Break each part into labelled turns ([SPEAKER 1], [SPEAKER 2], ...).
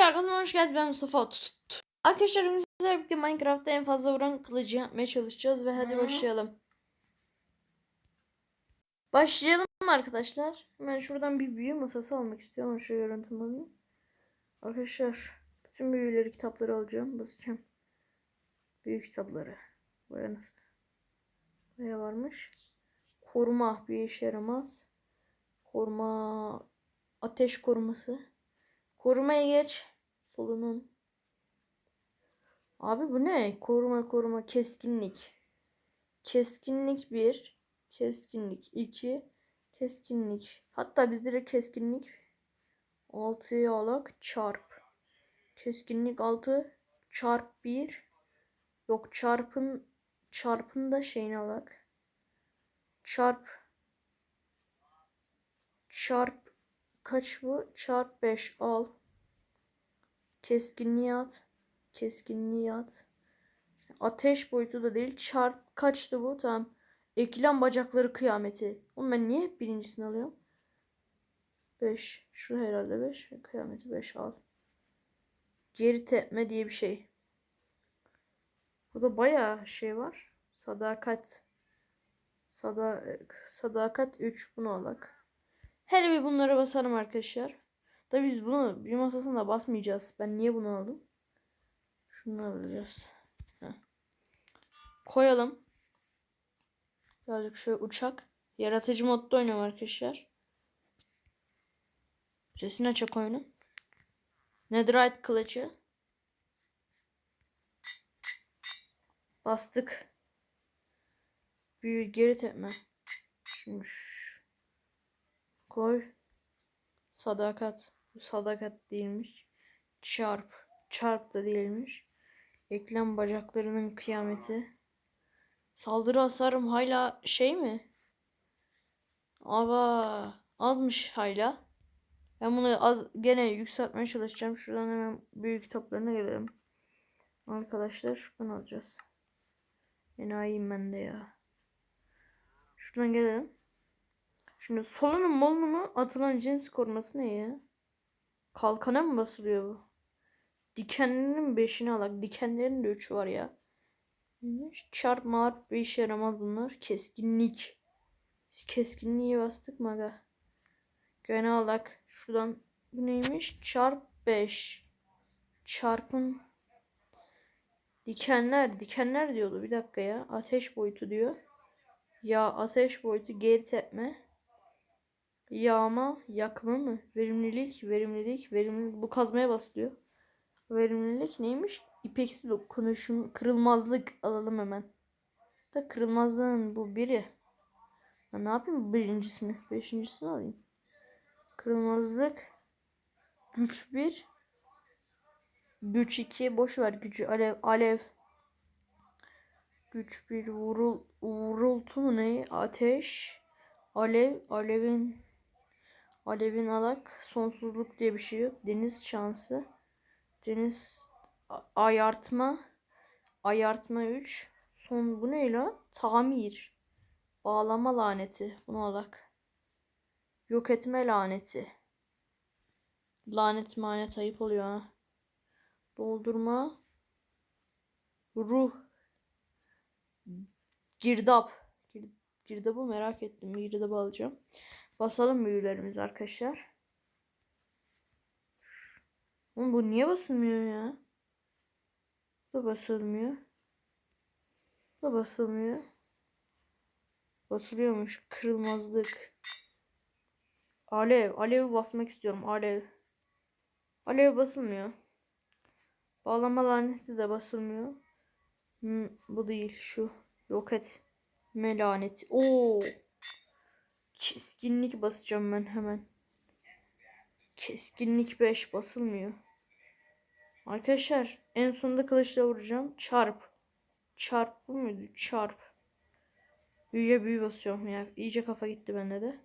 [SPEAKER 1] Arkadaşlar hoş geldiniz ben Mustafa. Tut, tut. Arkadaşlar sizlerle birlikte Minecraft'ta en fazla vuran kılıcı yapmaya çalışacağız ve hadi
[SPEAKER 2] Hı.
[SPEAKER 1] başlayalım. Başlayalım arkadaşlar. Hemen şuradan bir büyü masası almak istiyorum. Şöyle yönetim alayım. Arkadaşlar bütün büyüleri kitapları alacağım. Basacağım. Büyük kitapları. Buraya nasıl? Buraya varmış. Koruma bir işe yaramaz. Koruma ateş koruması. Korumaya geç. Solunum. Abi bu ne? Koruma koruma keskinlik. Keskinlik 1. Keskinlik 2. Keskinlik. Hatta biz direkt keskinlik 6'ya alak çarp. Keskinlik 6 çarp 1. Yok çarpın çarpın da şeyini alak. Çarp çarp kaç bu? Çarp 5 al. Keskinliği at. Keskinliği at. Ateş boyutu da değil. Çarp kaçtı bu? Tamam. Eklem bacakları kıyameti. Oğlum ben niye hep birincisini alıyorum? 5. Şu herhalde 5. Kıyameti 5 al. Geri tepme diye bir şey. Burada bayağı şey var. Sadakat. Sada, sadakat 3 bunu alak. Hele bir bunlara basalım arkadaşlar. Da biz bunu bir masasında basmayacağız. Ben niye bunu aldım? Şunu alacağız. Koyalım. Birazcık şöyle uçak. Yaratıcı modda oynuyorum arkadaşlar. Sesini açık oyunun. Netherite kılıcı. Bastık. Büyü geri tepme. Şimdi koy. Sadakat. Bu sadakat değilmiş. Çarp. Çarp da değilmiş. Eklem bacaklarının kıyameti. Saldırı hasarım hala şey mi? Aba azmış hala. Ben bunu az gene yükseltmeye çalışacağım. Şuradan hemen büyük kitaplarına gelelim. Arkadaşlar şuradan alacağız. Enayiyim ben de ya. Şuradan gelelim. Şimdi solunum molunumu atılan cins koruması ne ya? Kalkana mı basılıyor bu? Dikenlerin 5'ini alak. Dikenlerin de 3 var ya. Neymiş? Çarp marp bir işe yaramaz bunlar. Keskinlik. Biz keskinliği bastık mı aga? Gene alak. Şuradan bu neymiş? Çarp 5. Çarpın dikenler. Dikenler diyordu. Bir dakika ya. Ateş boyutu diyor. Ya ateş boyutu geri tepme. Yağma, yakma mı? Verimlilik, verimlilik, verimlilik. Bu kazmaya basılıyor. Verimlilik neymiş? İpeksi dokunuşum, kırılmazlık alalım hemen. Da kırılmazlığın bu biri. Ya ne yapayım birincisini? Beşincisini alayım. Kırılmazlık. Güç bir. Güç iki. Boş ver gücü. Alev. Alev. Güç bir. Vurul, vurultu mu ne? Ateş. Alev. Alevin. Alevin alak. Sonsuzluk diye bir şey yok. Deniz şansı. Deniz ayartma. Ayartma 3. Son bu ne la? Tamir. Bağlama laneti. Bunu alak. Yok etme laneti. Lanet manet ayıp oluyor ha. Doldurma. Ruh. Girdap. Gir, girdabı merak ettim. Girdabı alacağım. Basalım büyülerimizi arkadaşlar. Oğlum bu niye basılmıyor ya? Bu basılmıyor. Bu basılmıyor. Basılıyormuş. Kırılmazlık. Alev. Alev basmak istiyorum. Alev. Alev basılmıyor. Bağlama laneti de basılmıyor. Hmm, bu değil. Şu. Yok et. Melaneti. Oo. Keskinlik basacağım ben hemen. Keskinlik 5 basılmıyor. Arkadaşlar en sonunda kılıçla vuracağım. Çarp. Çarp bu muydu? Çarp. Büyüye büyü basıyorum ya. İyice kafa gitti bende de.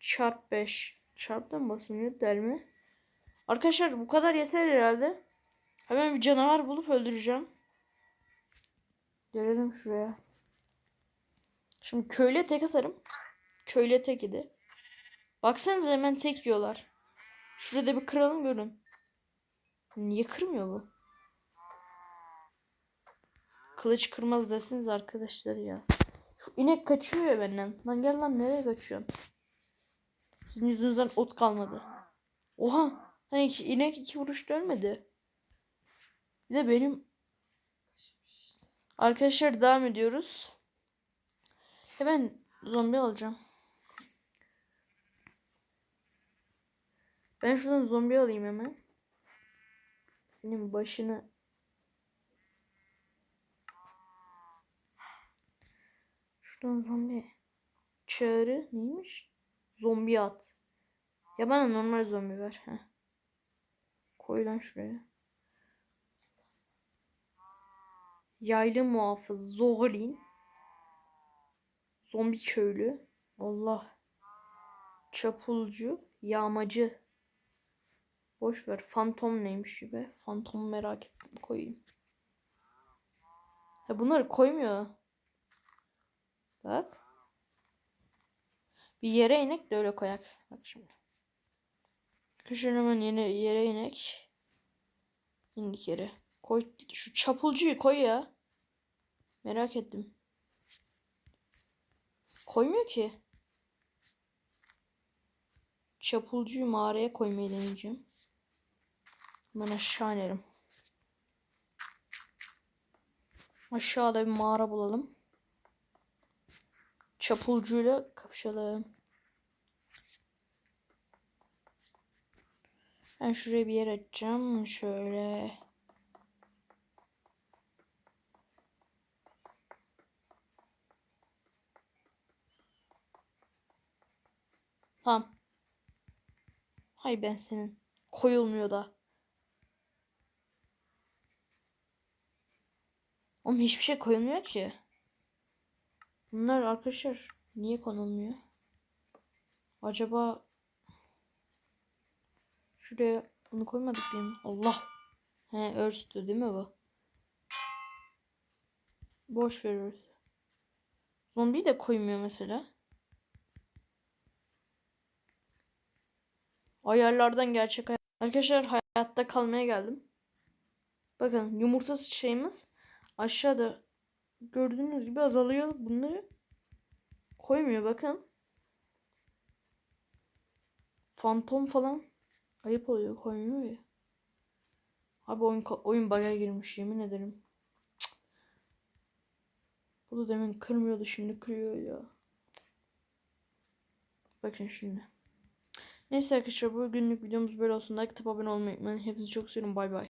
[SPEAKER 1] Çarp 5. Çarptan basılmıyor delme. Arkadaşlar bu kadar yeter herhalde. Hemen bir canavar bulup öldüreceğim. Gelelim şuraya. Şimdi köyle tek atarım. Köyle tek idi. Baksanıza hemen tek yiyorlar. Şurada bir kıralım görün. Niye kırmıyor bu? Kılıç kırmaz desiniz arkadaşlar ya. Şu inek kaçıyor ya benden. Lan gel lan nereye kaçıyorsun? Sizin yüzünüzden ot kalmadı. Oha. Hani iki, inek iki vuruşta ölmedi. Bir de benim Arkadaşlar devam ediyoruz. Hemen zombi alacağım. Ben şuradan zombi alayım hemen. Senin başını Şuradan zombi çağrı neymiş? Zombi at. Ya bana normal zombi ver. Heh. Koy lan şuraya. Yaylı muhafız Zorin. Zombi köylü. Allah. Çapulcu. Yağmacı. Boş ver. Fantom neymiş gibi. Fantom merak ettim. Koyayım. Ha bunları koymuyor. Bak. Bir yere inek de öyle koyak. Bak şimdi. Kışın hemen yine yere inek. İndik yere. Koy şu çapulcuyu koy ya. Merak ettim. Koymuyor ki. Çapulcuyu mağaraya koymayı deneyeceğim. Ben aşağı inerim. Aşağıda bir mağara bulalım. Çapulcuyla kapışalım. Ben şuraya bir yer açacağım. Şöyle. Tamam. Hay ben senin. Koyulmuyor da. Oğlum hiçbir şey koyulmuyor ki. Bunlar arkadaşlar niye konulmuyor? Acaba şuraya bunu koymadık değil mi? Allah. He örstü değil mi bu? Boş veriyoruz. Zombi de koymuyor mesela. Ayarlardan gerçek hayat. Arkadaşlar hayatta kalmaya geldim. Bakın yumurta şeyimiz aşağıda gördüğünüz gibi azalıyor. Bunları koymuyor bakın. Fantom falan ayıp oluyor koymuyor ya. Abi oyun, oyun bug'a girmiş yemin ederim. Bu da demin kırmıyordu şimdi kırıyor ya. Bakın şimdi. Neyse arkadaşlar bugünlük videomuz böyle olsun. Like abone olmayı unutmayın. Hepinizi çok seviyorum. Bay bay.